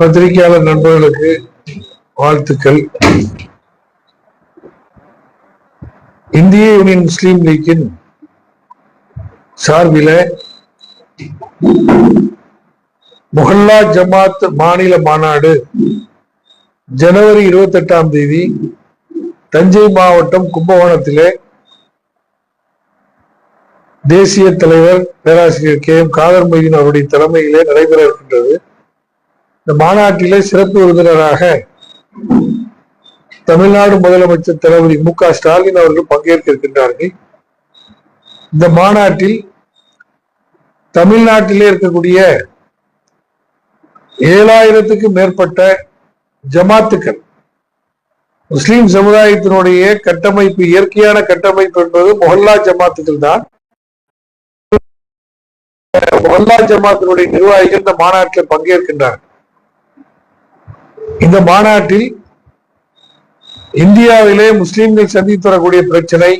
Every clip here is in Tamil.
பத்திரிகையாளர் நண்பர்களுக்கு வாழ்த்துக்கள். இந்திய யூனியன் முஸ்லீம் லீக்கின் சார்பில முஹல்லா ஜமாத் மாநில மாநாடு ஜனவரி இருபத்தி எட்டாம் தேதி தஞ்சை மாவட்டம் கும்பகோணத்திலே தேசிய தலைவர் பேராசிரியர் கே எம் காதர் மொய்தீன் அவருடைய தலைமையிலே நடைபெற இருக்கின்றது. இந்த மாநாட்டிலே சிறப்பு விருந்தினராக தமிழ்நாடு முதலமைச்சர் தளபதி மு க ஸ்டாலின் அவர்கள் பங்கேற்க இருக்கின்றார்கள் இந்த மாநாட்டில் தமிழ்நாட்டிலே இருக்கக்கூடிய ஏழாயிரத்துக்கும் மேற்பட்ட ஜமாத்துக்கள் முஸ்லிம் சமுதாயத்தினுடைய கட்டமைப்பு இயற்கையான கட்டமைப்பு என்பது மொஹல்லா ஜமாத்துக்கள் தான். மொஹல்லா ஜமாத்தினுடைய நிர்வாகிகள் இந்த மாநாட்டில் பங்கேற்கின்றார்கள். இந்த மாநாட்டில் இந்தியாவிலே முஸ்லிம்கள் சந்தித்து வரக்கூடிய பிரச்சனை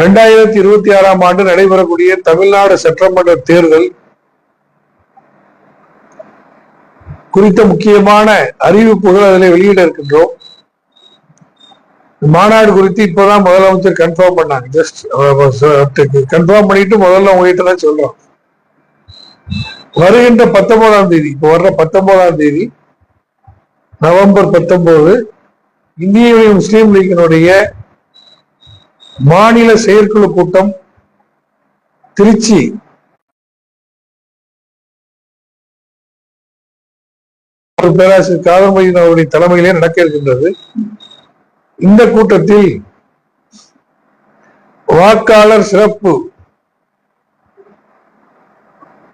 இரண்டாயிரத்தி இருபத்தி ஆறாம் ஆண்டு நடைபெறக்கூடிய தமிழ்நாடு சட்டமன்ற தேர்தல் குறித்த முக்கியமான அறிவிப்புகள் அதில் வெளியிட இருக்கின்றோம். மாநாடு குறித்து இப்பதான் முதலமைச்சர் கன்ஃபார்ம் பண்ணாங்க. ஜஸ்ட் கன்ஃபார்ம் பண்ணிட்டு முதல்ல உங்ககிட்ட தான் சொல்றோம். வருகின்ற பத்தொன்பதாம் தேதி இப்போ வர்ற பத்தொன்பதாம் தேதி நவம்பர் பத்தொன்பது இந்திய முஸ்லீம் லீக்கினுடைய மாநில செயற்குழு கூட்டம் திருச்சி. பேராசிரியர் காதர்மதியின் அவருடைய தலைமையிலே நடக்க இருக்கின்றது. இந்த கூட்டத்தில் வாக்காளர் சிறப்பு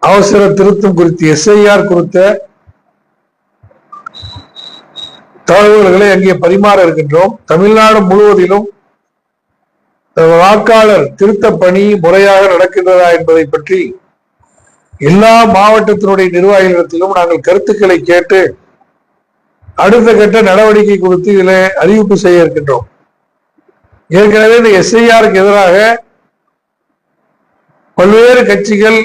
அவசர திருத்தம் குறித்து எஸ்ஐஆர் குறித்த தகவல்களை அங்கே பரிமாற இருக்கின்றோம். தமிழ்நாடு முழுவதிலும் வாக்காளர் திருத்த பணி முறையாக நடக்கின்றதா என்பதை பற்றி எல்லா மாவட்டத்தினுடைய நிர்வாகிகளிடத்திலும் நாங்கள் கருத்துக்களை கேட்டு அடுத்த கட்ட நடவடிக்கை குறித்து இதில் அறிவிப்பு செய்ய இருக்கின்றோம். ஏற்கனவே இந்த எஸ்ஐஆருக்கு எதிராக பல்வேறு கட்சிகள்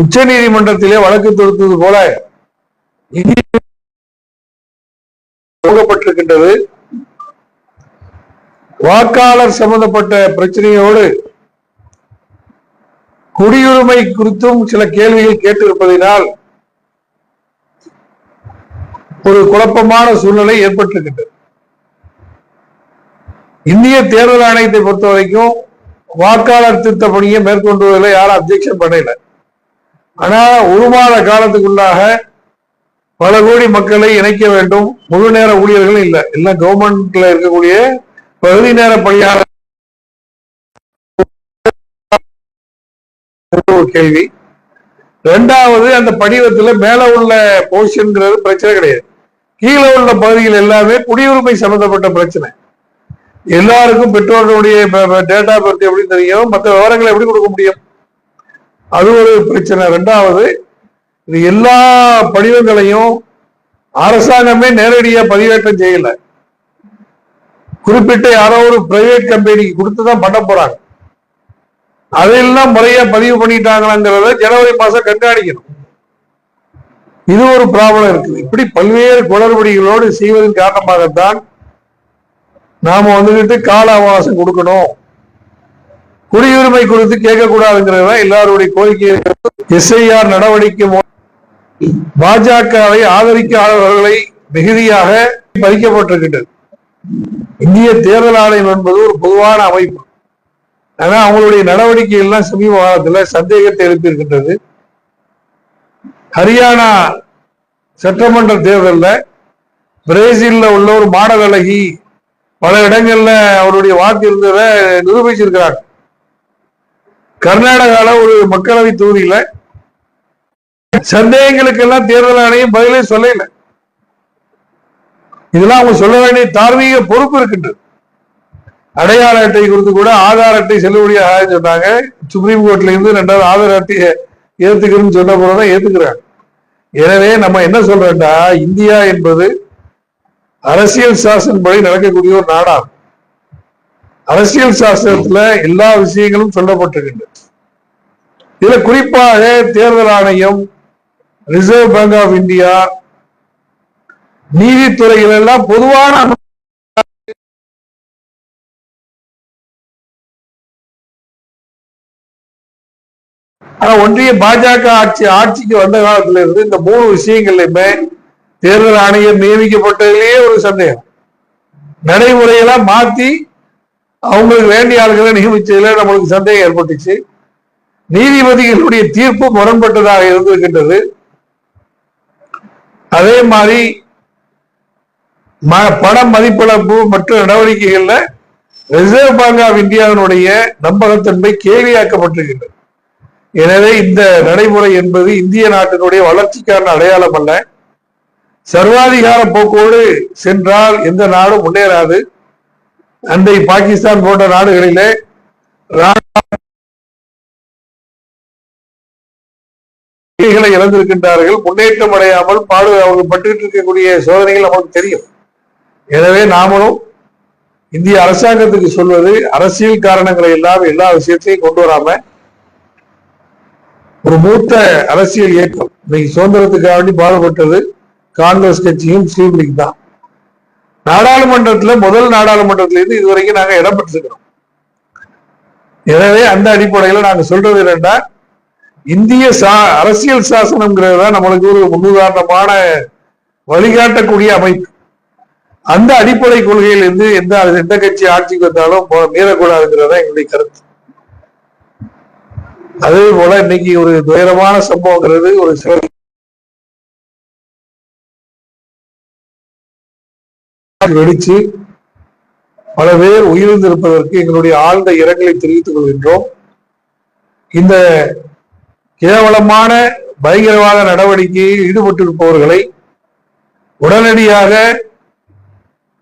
உச்ச நீதிமன்றத்திலே வழக்கு தொடுத்தது போல போகப்பட்டிருக்கின்றது வாக்காளர் சம்பந்தப்பட்ட பிரச்சனையோடு குடியுரிமை குறித்தும் சில கேள்விகள் கேட்டிருப்பதினால் ஒரு குழப்பமான சூழ்நிலை ஏற்பட்டிருக்கின்றது. இந்திய தேர்தல் ஆணையத்தை பொறுத்த வரைக்கும் வாக்காளர் திருத்த பணியை மேற்கொண்டுவதில் யாரும் அப்ஜெக்ஷன் பண்ணல. ஆனா ஒரு மாத காலத்துக்குள்ளாக பல கோடி மக்களை இணைக்க வேண்டும். முழு நேர ஊழியர்களும் இல்லை. எல்லாம் கவர்மெண்ட்ல இருக்கக்கூடிய பகுதி நேர பணியாளர் கேள்வி. ரெண்டாவது அந்த படிவத்துல மேல உள்ள போர்ஷன்ங்கிறது பிரச்சனை கிடையாது. கீழே உள்ள பகுதிகள் எல்லாமே குடியுரிமை சம்பந்தப்பட்ட பிரச்சனை. எல்லாருக்கும் பெற்றோர்களுடைய டேட்டா பர்த் எப்படி தெரியும்? மற்ற விவரங்களை எப்படி கொடுக்க முடியும்? அது ஒரு பிரச்சனை. ரெண்டாவது இது எல்லா படிவங்களையும் அரசாங்கமே நேரடியாக பதிவேற்றம் செய்யல. குறிப்பிட்ட யாரோ ஒரு பிரைவேட் கம்பெனிக்கு கொடுத்துதான் பண்ண போறாங்க. அதையெல்லாம் முறையா பதிவு பண்ணிட்டாங்களாங்கிறத ஜனவரி மாசம் கண்காணிக்கணும். இது ஒரு ப்ராப்ளம் இருக்குது. இப்படி பல்வேறு குளறுபடிகளோடு செய்வதன் காரணமாகத்தான் நாம வந்துகிட்டு கால அவகாசம் கொடுக்கணும். குடியுரிமை குறித்து கேட்கக்கூடாதுங்கிறத எல்லாருடைய கோரிக்கை எஸ்ஐஆர் நடவடிக்கை பாஜகவை ஆதரிக்காதவர்களை மிகுதியாக பறிக்கப்பட்டிருக்கின்றது. இந்திய தேர்தல் ஆணையம் என்பது ஒரு பொதுவான அமைப்பு. ஆனா அவங்களுடைய நடவடிக்கை எல்லாம் சமீப காலத்தில் சந்தேகத்தை எழுப்பியிருக்கின்றது. ஹரியானா சட்டமன்ற தேர்தலில் பிரேசில்ல உள்ள ஒரு மாடல் அழகி பல இடங்கள்ல அவருடைய வாக்கு இருந்ததை நிரூபிச்சிருக்கிறாங்க கர்நாடகால ஒரு மக்களவை தொகுதியில சந்தேகங்களுக்கு எல்லாம் தேர்தல் ஆணையம் பதிலே சொல்லல. இதெல்லாம் அவங்க சொல்ல வேண்டிய தார்மீக பொறுப்பு இருக்கின்றது. அடையாள அட்டை குறித்து கூட ஆதார் அட்டை செல்லுபடியாக சொன்னாங்க. சுப்ரீம் கோர்ட்ல இருந்து ரெண்டாவது ஆதார் அட்டையை ஏத்துக்கிறேன்னு சொன்ன போறதான் ஏத்துக்கிறாங்க. எனவே நம்ம என்ன சொல்றோம்டா இந்தியா என்பது அரசியல் சாசனப்படி நடக்கக்கூடிய ஒரு நாடாகும். அரசியல் சாஸ்திரத்துல எல்லா விஷயங்களும் சொல்லப்பட்டிருக்கின்றது. இதுல குறிப்பாக தேர்தல் ஆணையம் ரிசர்வ் பேங்க் ஆஃப் இந்தியா நீதித்துறைகள் எல்லாம் பொதுவான ஆனா ஒன்றிய பாஜக ஆட்சி ஆட்சிக்கு வந்த காலத்துல இருந்து இந்த மூணு விஷயங்கள்லயுமே தேர்தல் ஆணையம் நியமிக்கப்பட்டதிலேயே ஒரு சந்தேகம். நடைமுறையெல்லாம் மாத்தி அவங்களுக்கு வேண்டிய ஆளுகளை நியமிச்சதுல நம்மளுக்கு சந்தேகம் ஏற்பட்டுச்சு. நீதிபதிகளுடைய தீர்ப்பு முரண்பட்டதாக இருந்திருக்கின்றது. அதே மாதிரி ம- பண மதிப்பிழப்பு மற்ற நடவடிக்கைகள்ல ரிசர்வ் பேங்க் ஆஃப் இந்தியாவினுடைய நம்பகத்தன்மை கேள்வியாக்கப்பட்டிருக்கின்றது எனவே இந்த நடைமுறை என்பது இந்திய நாட்டினுடைய வளர்ச்சிக்கான அடையாளம் அல்ல. சர்வாதிகார போக்கோடு சென்றால் எந்த நாடும் முன்னேறாது. அன்றை பாகிஸ்தான் போன்ற நாடுகளிலே இழந்திருக்கின்றார்கள். முன்னேற்றம் அடையாமல் பாடு அவர்கள் பட்டுக்கிட்டு இருக்கக்கூடிய சோதனைகள் நமக்கு தெரியும். எனவே நாமளும் இந்திய அரசாங்கத்துக்கு சொல்வது அரசியல் காரணங்களை எல்லாம் எல்லா விஷயத்தையும் கொண்டு வராம ஒரு மூத்த அரசியல் இயக்கம் இன்னைக்கு சுதந்திரத்துக்காக வேண்டி பாடுபட்டது காங்கிரஸ் கட்சியும் முஸ்லீம் லீக் தான். நாடாளுமன்றத்துல முதல் நாடாளுமன்றத்துல இருந்து இதுவரைக்கும் நாங்க இடம் பெற்றிருக்கிறோம். எனவே அந்த அடிப்படையில நாங்க சொல்றது என்னன்னா இந்திய சா அரசியல் சாசனம்ங்கிறது தான் நம்மளுக்கு ஒரு முன்னுதாரணமான வழிகாட்டக்கூடிய அமைப்பு. அந்த அடிப்படை கொள்கையில் இருந்து எந்த எந்த கட்சி ஆட்சிக்கு வந்தாலும் போ- மீறக்கூடாதுங்கிறது எங்களுடைய கருத்து. அதே போல இன்னைக்கு ஒரு துயரமான சம்பவங்கிறது ஒரு சில வெடிச்சு பல பேர் உயிரிழந்திருப்பதற்கு எங்களுடைய ஆழ்ந்த இரங்கலை தெரிவித்துக் கொள்கின்றோம். இந்த கேவலமான பயங்கரவாத நடவடிக்கையில் ஈடுபட்டிருப்பவர்களை உடனடியாக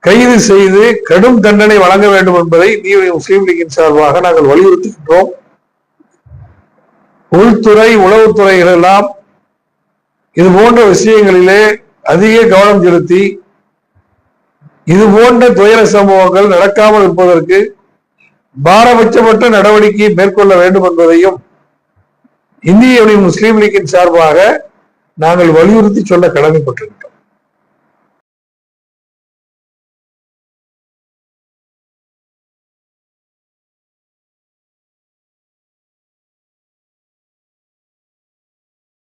கைது செய்து கடும் தண்டனை வழங்க வேண்டும் என்பதை இந்திய முஸ்லீம் லீகின் சார்பாக நாங்கள் வலியுறுத்துகின்றோம். உள்துறை உளவுத்துறைகள் எல்லாம் இது போன்ற விஷயங்களிலே அதிக கவனம் செலுத்தி இது போன்ற துயர சம்பவங்கள் நடக்காமல் இருப்பதற்கு பாரபட்சமற்ற நடவடிக்கை மேற்கொள்ள வேண்டும் என்பதையும் இந்திய முஸ்லீம் லீக்கின் சார்பாக நாங்கள் வலியுறுத்தி சொல்ல கடமைப்பட்டிருக்கிறோம்.